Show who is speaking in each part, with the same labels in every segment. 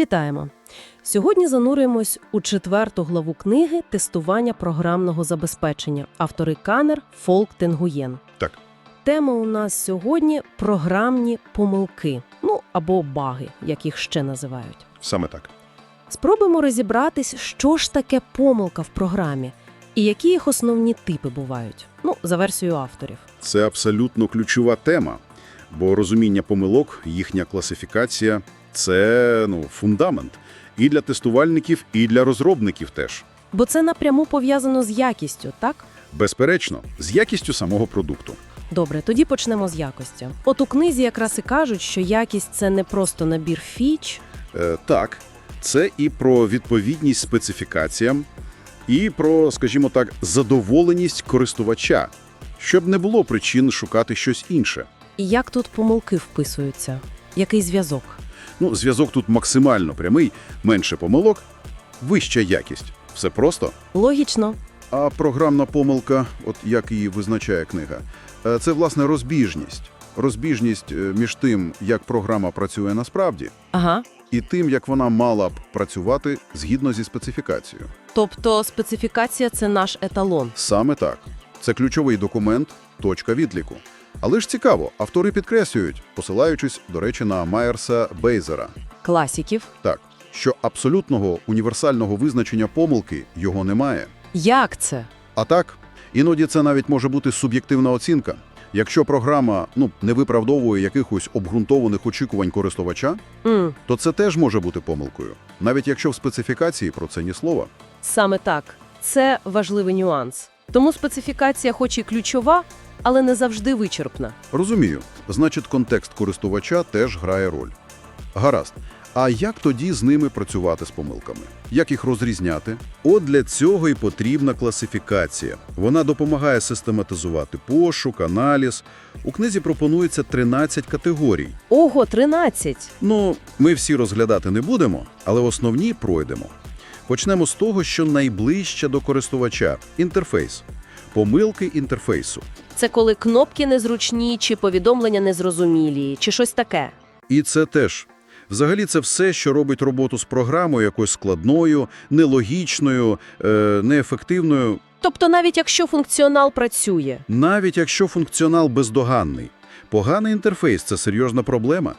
Speaker 1: Вітаємо! Сьогодні занурюємось у четверту главу книги тестування програмного забезпечення. Автори Канер, Фолк, Тенгуєн.
Speaker 2: Так.
Speaker 1: Тема у нас сьогодні програмні помилки, ну або баги, як їх ще називають.
Speaker 2: Саме так.
Speaker 1: Спробуємо розібратись, що ж таке помилка в програмі і які їх основні типи бувають. Ну, за версією авторів.
Speaker 2: Це абсолютно ключова тема, бо розуміння помилок, їхня класифікація це ну, фундамент і для тестувальників, і для розробників теж.
Speaker 1: Бо це напряму пов'язано з якістю, так?
Speaker 2: Безперечно, з якістю самого продукту.
Speaker 1: Добре, тоді почнемо з якості. От у книзі якраз і кажуть, що якість це не просто набір фіч.
Speaker 2: Е, так, це і про відповідність специфікаціям, і про, скажімо так, задоволеність користувача, щоб не було причин шукати щось інше.
Speaker 1: І як тут помилки вписуються? Який зв'язок?
Speaker 2: Ну, зв'язок тут максимально прямий, менше помилок, вища якість. Все просто.
Speaker 1: Логічно.
Speaker 2: А програмна помилка, от як її визначає книга, е, це власне розбіжність. Розбіжність е, між тим, як програма працює насправді,
Speaker 1: Ага.
Speaker 2: і тим, як вона мала б працювати згідно зі специфікацією.
Speaker 1: Тобто специфікація це наш еталон.
Speaker 2: Саме так. Це ключовий документ, точка відліку. Але ж цікаво, автори підкреслюють, посилаючись, до речі, на Майерса Бейзера,
Speaker 1: Класіків.
Speaker 2: так, що абсолютного універсального визначення помилки його немає.
Speaker 1: Як це?
Speaker 2: А так, іноді це навіть може бути суб'єктивна оцінка. Якщо програма ну, не виправдовує якихось обґрунтованих очікувань користувача,
Speaker 1: м
Speaker 2: то це теж може бути помилкою, навіть якщо в специфікації про це ні слова.
Speaker 1: саме так. Це важливий нюанс. Тому специфікація, хоч і ключова, але не завжди вичерпна.
Speaker 2: Розумію, значить, контекст користувача теж грає роль. Гаразд. А як тоді з ними працювати з помилками? Як їх розрізняти? От для цього і потрібна класифікація. Вона допомагає систематизувати пошук, аналіз. У книзі пропонується 13 категорій.
Speaker 1: Ого, 13!
Speaker 2: Ну, ми всі розглядати не будемо, але основні пройдемо. Почнемо з того, що найближче до користувача – інтерфейс. Помилки інтерфейсу.
Speaker 1: Це коли кнопки незручні, чи повідомлення незрозумілі, чи щось таке.
Speaker 2: І це теж. Взагалі це все, що робить роботу з програмою якось складною, нелогічною, е, неефективною,
Speaker 1: Тобто навіть якщо функціонал працює.
Speaker 2: навіть якщо функціонал бездоганний. Поганий інтерфейс – це серйозна проблема.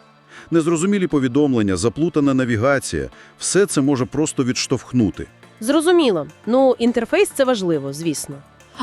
Speaker 2: Незрозумілі повідомлення, заплутана навігація – все це може просто відштовхнути.
Speaker 1: Зрозуміло. Ну, інтерфейс це важливо, звісно.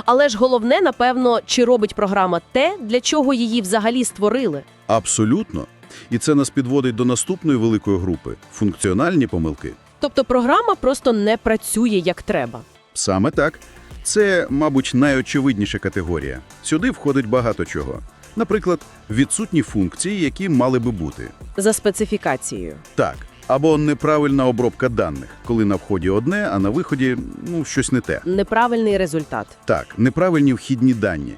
Speaker 1: Але ж головне, напевно, чи робить програма те, для чого її взагалі створили.
Speaker 2: Абсолютно. І це нас підводить до наступної великої групи – функціональні помилки.
Speaker 1: Тобто програма просто не працює як треба.
Speaker 2: Саме так. Це, мабуть, найочевидніша категорія. Сюди входить багато чого. Наприклад, відсутні функції, які мали би бути.
Speaker 1: За специфікацією.
Speaker 2: Так. Або неправильна обробка даних, коли на вході одне, а на виході ну, щось не те.
Speaker 1: Неправильний результат.
Speaker 2: Так, неправильні вхідні дані.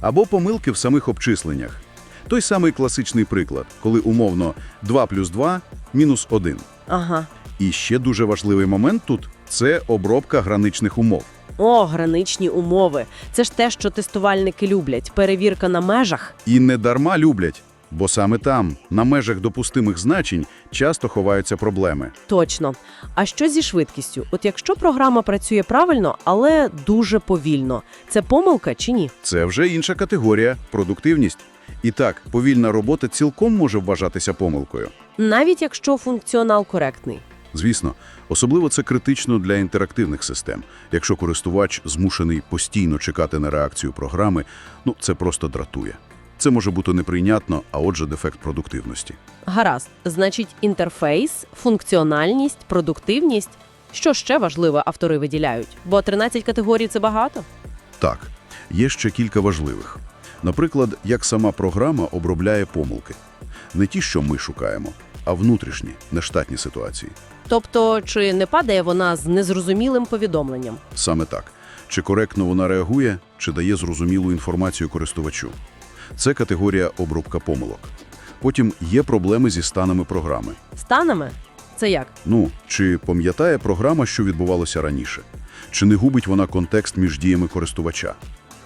Speaker 2: Або помилки в самих обчисленнях. Той самий класичний приклад, коли умовно 2 плюс 2 – мінус 1.
Speaker 1: Ага.
Speaker 2: І ще дуже важливий момент тут – це обробка граничних умов.
Speaker 1: О, граничні умови. Це ж те, що тестувальники люблять. Перевірка на межах.
Speaker 2: І не дарма люблять, бо саме там, на межах допустимих значень, часто ховаються проблеми.
Speaker 1: Точно. А що зі швидкістю? От якщо програма працює правильно, але дуже повільно, це помилка чи ні?
Speaker 2: Це вже інша категорія – продуктивність. І так, повільна робота цілком може вважатися помилкою.
Speaker 1: Навіть якщо функціонал коректний.
Speaker 2: Звісно, особливо це критично для інтерактивних систем. Якщо користувач змушений постійно чекати на реакцію програми, ну це просто дратує. Це може бути неприйнятно, а отже, дефект продуктивності.
Speaker 1: Гаразд, значить, інтерфейс, функціональність, продуктивність. Що ще важливе автори виділяють? Бо 13 категорій це багато.
Speaker 2: Так, є ще кілька важливих. Наприклад, як сама програма обробляє помилки. Не ті, що ми шукаємо, а внутрішні, нештатні ситуації.
Speaker 1: Тобто, чи не падає вона з незрозумілим повідомленням?
Speaker 2: Саме так. Чи коректно вона реагує, чи дає зрозумілу інформацію користувачу. Це категорія обробка помилок. Потім є проблеми зі станами програми.
Speaker 1: Станами? Це як?
Speaker 2: Ну, чи пам'ятає програма, що відбувалося раніше? Чи не губить вона контекст між діями користувача?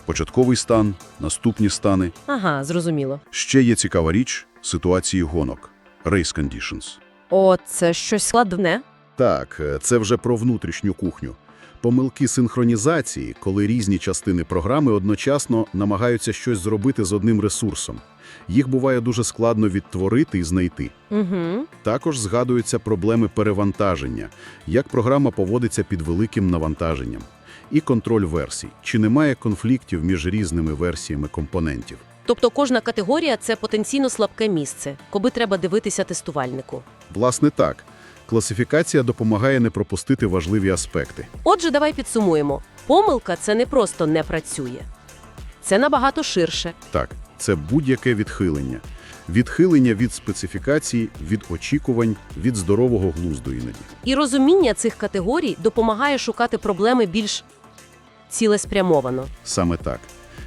Speaker 2: Початковий стан, наступні стани.
Speaker 1: Ага, зрозуміло.
Speaker 2: Ще є цікава річ – ситуації гонок – race conditions.
Speaker 1: О, це щось складне.
Speaker 2: Так, е, це вже про внутрішню кухню. Помилки синхронізації, коли різні частини програми одночасно намагаються щось зробити з одним ресурсом. Їх буває дуже складно відтворити і знайти.
Speaker 1: Угу.
Speaker 2: Також згадуються проблеми перевантаження, як програма поводиться під великим навантаженням. І контроль версій, чи немає конфліктів між різними версіями компонентів.
Speaker 1: Тобто кожна категорія це потенційно слабке місце, коби треба дивитися тестувальнику.
Speaker 2: Власне так, класифікація допомагає не пропустити важливі аспекти.
Speaker 1: Отже, давай підсумуємо. Помилка це не просто не працює. Це набагато ширше.
Speaker 2: Так, це будь-яке відхилення. Відхилення від специфікації, від очікувань, від здорового глузду іноді.
Speaker 1: І розуміння цих категорій допомагає шукати проблеми більш цілеспрямовано.
Speaker 2: Саме так.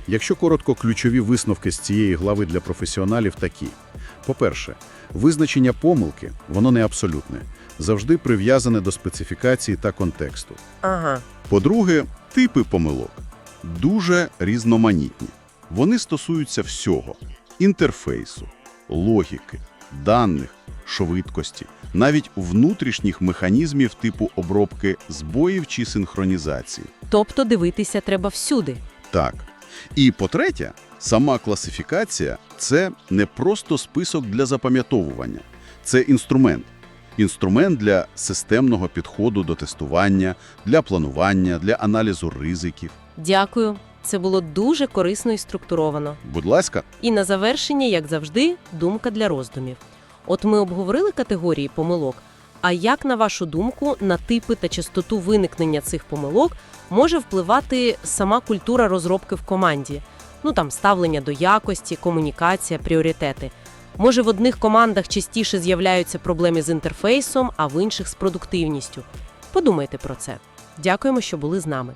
Speaker 2: Якщо коротко, ключові висновки з цієї глави для професіоналів такі. По-перше, визначення помилки, воно не абсолютне, завжди прив'язане до специфікації та контексту.
Speaker 1: Ага.
Speaker 3: По-друге, типи помилок дуже різноманітні. Вони стосуються всього – інтерфейсу, логіки, даних, швидкості, навіть внутрішніх механізмів типу обробки збоїв чи синхронізації.
Speaker 1: Тобто дивитися треба всюди.
Speaker 3: Так. І по-третє, сама класифікація – це не просто список для запам'ятовування. Це інструмент. Інструмент для системного підходу до тестування, для планування, для аналізу ризиків.
Speaker 1: Дякую. Це було дуже корисно і структуровано.
Speaker 3: Будь ласка,
Speaker 1: І на завершення, як завжди, думка для роздумів. От ми обговорили категорії помилок. А як, на вашу думку, на типи та частоту виникнення цих помилок може впливати сама культура розробки в команді? Ну там ставлення до якості, комунікація, пріоритети. Може, в одних командах частіше з'являються проблеми з інтерфейсом, а в інших з продуктивністю. Подумайте про це. Дякуємо, що були з нами.